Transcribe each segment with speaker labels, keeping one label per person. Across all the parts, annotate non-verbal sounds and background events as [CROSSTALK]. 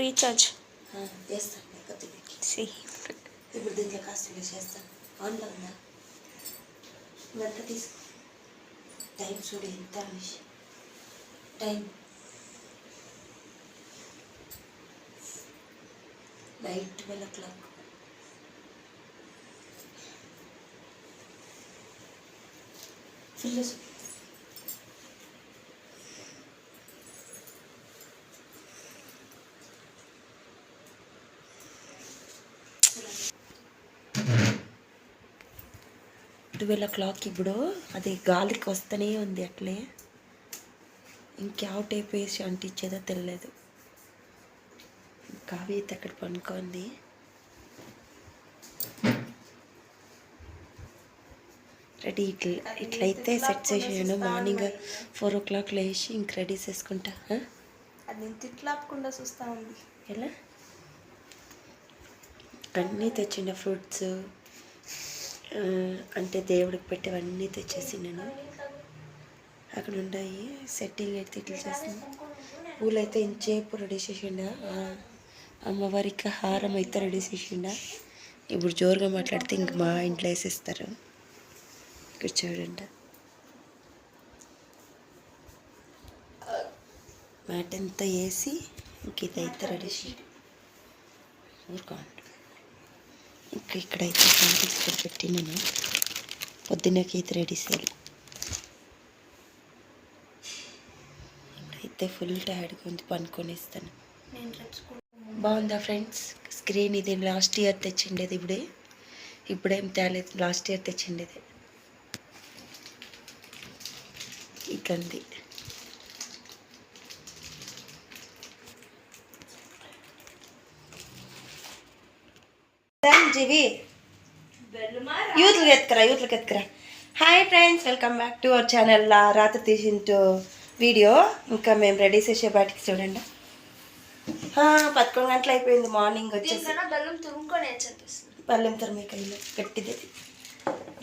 Speaker 1: Recharge
Speaker 2: ఇప్పుడు దీంట్లో cost చేస్తాను. ఆన్లో ఉందా? ఇదంతా తీసుకో. టైం చూడు ఎంత time. Night twelve o'clock. Full twelve o'clock ఇప్పుడు. అది గాలికి వస్తూనే ఉంది అట్లే. ఇంక్యావ టైప్ వేసి అంటించేదో తెలియదు కావ్య అయితే అక్కడ పనుకుంది రెడీ ఇట్లా ఇట్లయితే సెట్ చేసాను మార్నింగ్ ఫోర్ ఓ క్లాక్ లేచి ఇంక రెడీ చేసుకుంటా?
Speaker 1: అది తిట్లాపకుండా చూస్తా ఉంది.
Speaker 2: ఎలా? అన్నీ తెచ్చిండ ఫ్రూట్స్? అంటే దేవుడికి పెట్టేవన్నీ తెచ్చేసి నేను అక్కడ ఉన్నాయి సెట్టింగ్ అయితే ఇట్లా చేస్తాను. పూలు అయితే ఇంచేపు రెడీ చేసిండా? అమ్మవారికి హారం అయితే రెడీ చేసిండా? ఇప్పుడు జోరుగా మాట్లాడితే ఇంక మా ఇంట్లో వేసేస్తారు. ఇక్కడ చూడండి. మ్యాట్ అంతా వేసి ఇంక ఇదైతే రెడీ చేయండి ఊరుకోండి ఇక్కడైతే శారీస్ ఇక్కడ పెట్టి నేను పొద్దున్నకి అయితే రెడీ చేయాలి. ఇప్పుడైతే ఫుల్ టైర్డ్గా ఉంది పనుకొని ఇస్తాను బాగుందా ఫ్రెండ్స్? స్క్రీన్ ఇది లాస్ట్ ఇయర్ తెచ్చిండేది ఇప్పుడే. ఇప్పుడేం తేలేదు లాస్ట్ ఇయర్ తెచ్చిండేది. ఇట్లంది. జీవి యూత్లకు ఎత్తుకరా యూత్లకు ఎత్తుకరా. Hi friends welcome back to our channel రాత్రి తీసిన వీడియో ఇంకా మేము రెడీ చేసే బయటికి చూడండి. పదకొండు గంటలు అయిపోయింది మార్నింగ్ వచ్చేసి.
Speaker 1: బెల్లం తురుముకొని
Speaker 2: పల్లెం తరమేకాయలు గట్టిది.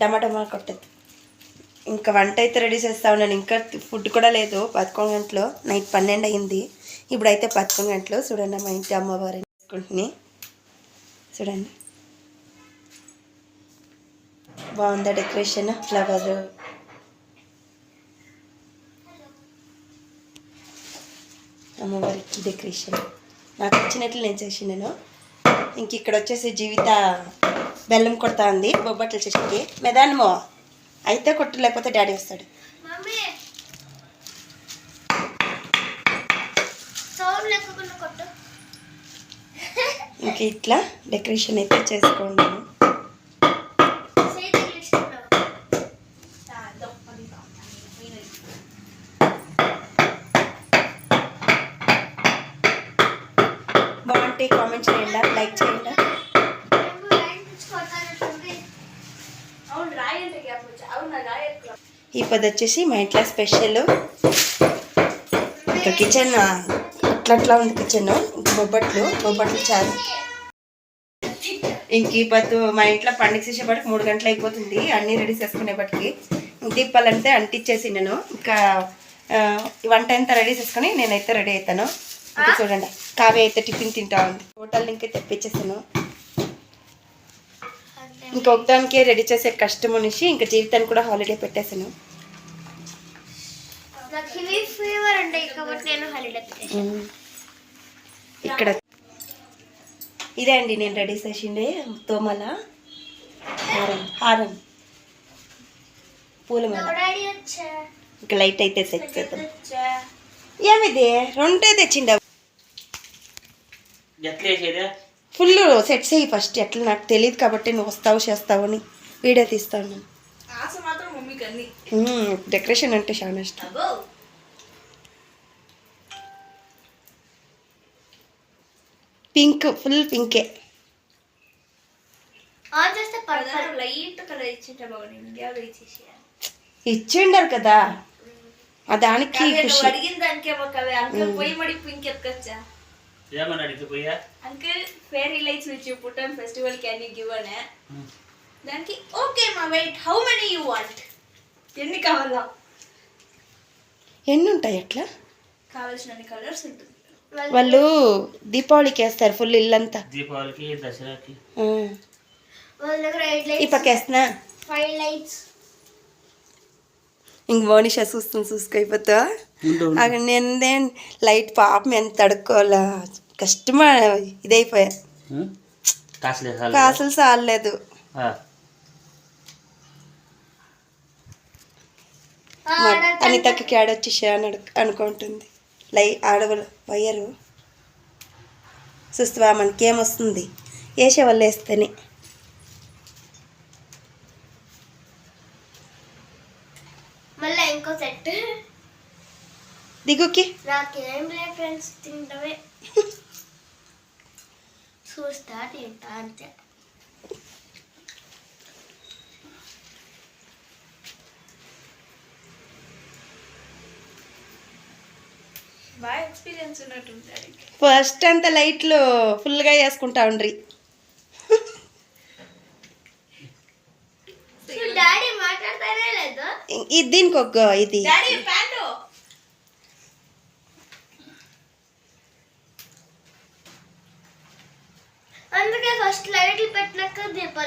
Speaker 2: డమాడమా కొట్టదు ఇంకా వంట అయితే రెడీ చేస్తా ఉన్నాను. ఇంకా ఫుడ్ కూడా లేదు పదకొండు గంటలు. నైట్ పన్నెండు అయింది. ఇప్పుడైతే పదకొండు గంటలు. చూడండి మా ఇంటి అమ్మవారు చేసుకుంటుని చూడండి. బాగుందా డెకరేషన్? ఫ్లవర్? అమ్మవారికి డెకరేషన్. నాకు వచ్చినట్లు నేను చేసినాను ఇంక ఇక్కడ వచ్చేసి జీవిత బెల్లం కొడతా ఉంది బొబ్బట్లు చేసేకి. మెదానమో? అయితే కొట్టు లేకపోతే డాడీ వస్తాడు. ఇంక ఇట్లా డెకరేషన్ అయితే చేసుకున్నాను బాగుంటే కామెంట్ చేయండి లైక్ చేయండి. ఈ పది వచ్చేసి మా ఇంట్లో స్పెషల్ ఇంకా కిచెన్ అట్లా అట్లా ఉంది కిచెన్ బొబ్బట్లు బొబ్బట్లు చాలు. ఇంక ఈ పత్తు మా ఇంట్లో పండుగ చేసేపటికి మూడు గంటలు అయిపోతుంది. అన్నీ రెడీ చేసుకునేపటికి. దీపాలంటే అంటించేసి నేను. ఇంకా వంట అంతా రెడీ చేసుకొని నేనైతే రెడీ అవుతాను ఇంకా చూడండి. కావ్య అయితే టిఫిన్ తింటా ఉంది. హోటల్ ఇంకా తెప్పించేసాను ఇంకా ఒకదానికే రెడీ చేసే కష్టం అనేసి ఇంకా జీవితాన్ని కూడా హాలిడే ఉమ్. ఇక్కడ ఇదే అండి నేను రెడీ చేసిండే తోమల హారం హారం.
Speaker 1: వచ్చా?
Speaker 2: ఇంకా లైట్ అయితే సెట్ చేద్దాం. ఏమిది? రెండే తెచ్చిండ?
Speaker 3: ఎట్లేసేదే
Speaker 2: ఫుల్ సెట్ చేయి ఫస్ట్ ఎట్లా నాకు తెలియదు కాబట్టి నువ్వు వస్తావు చేస్తావు అని వీడియో తీస్తాను డెకరేషన్ అంటే చాలా ఇష్టం. పింక్ ఫుల్ పింకే. ఇచ్చిండారు కదా. ఆ దానికి
Speaker 3: అడిగితే పోయా
Speaker 1: uncle fairy lights which you put on festival can you give అనే దానికి ఓకే మా wait how many you want ఎన్ని కావాలా?
Speaker 2: ఎన్ని ఉంటాయి అట్లా?
Speaker 1: కావాల్సిన కలర్స్ ఉంటుంది.
Speaker 2: వాళ్ళు దీపావళికి వేస్తారు ఫుల్ ఇల్లంతా.
Speaker 3: దీపావళికి దసరాకి.
Speaker 2: ఈ
Speaker 4: ఫైవ్ లైట్స్
Speaker 2: ఇంక మోనిషా చూస్తుంది చూసుకైపోతా అక్కడ నేను నేను లైట్ పాపం ఎంత తడుక్కోవాలా కష్టమా ఇదైపోయా.
Speaker 3: కాసులే
Speaker 2: కాసులు చాలలేదు అనితకి క్యాడొచ్చేసా అని అడు- అనుకుంటుంది. లై ఆడవాళ్ళు పోయారు చూస్తావా మనకేమొస్తుంది వేసే వాళ్ళు వేస్తేనే.
Speaker 4: మళ్ళీ ఇంకో సెట్.
Speaker 2: దిగుకి.
Speaker 4: నాకేం లేదు ఫ్రెండ్స్ తింటవే. [LAUGHS] చూస్తా తింటా అంతే. బాగా ఎక్స్పీరియన్స్ ఉన్నట్టుంటారు
Speaker 2: ఫస్ట్ అంత లైట్లు ఫుల్గా వేసుకుంటా ఉండ్రి.
Speaker 4: డాడీ మాట్లాడతానే లేదు?
Speaker 2: ఇది దీనికి ఒక ఇది
Speaker 4: డాడీ ప్యాంటు అందుకే ఫస్ట్ లైట్లు పెట్టినాక దీపాలంటే ఇలా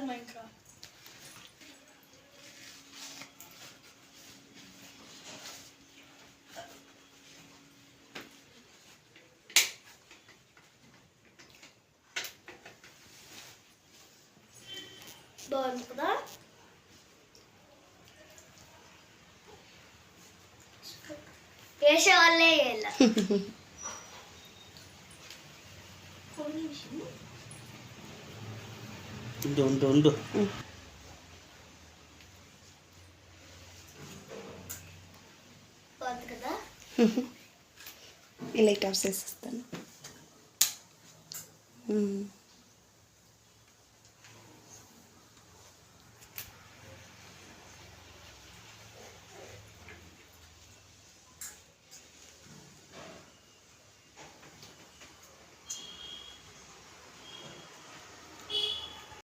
Speaker 4: మా ఇంకా బాగుంది కదా వేసే వాళ్ళే వేయాల
Speaker 3: ఉండు ఉండు ఉండు. [LAUGHS]
Speaker 2: లైట్ ఆఫ్ చేసేస్తాను.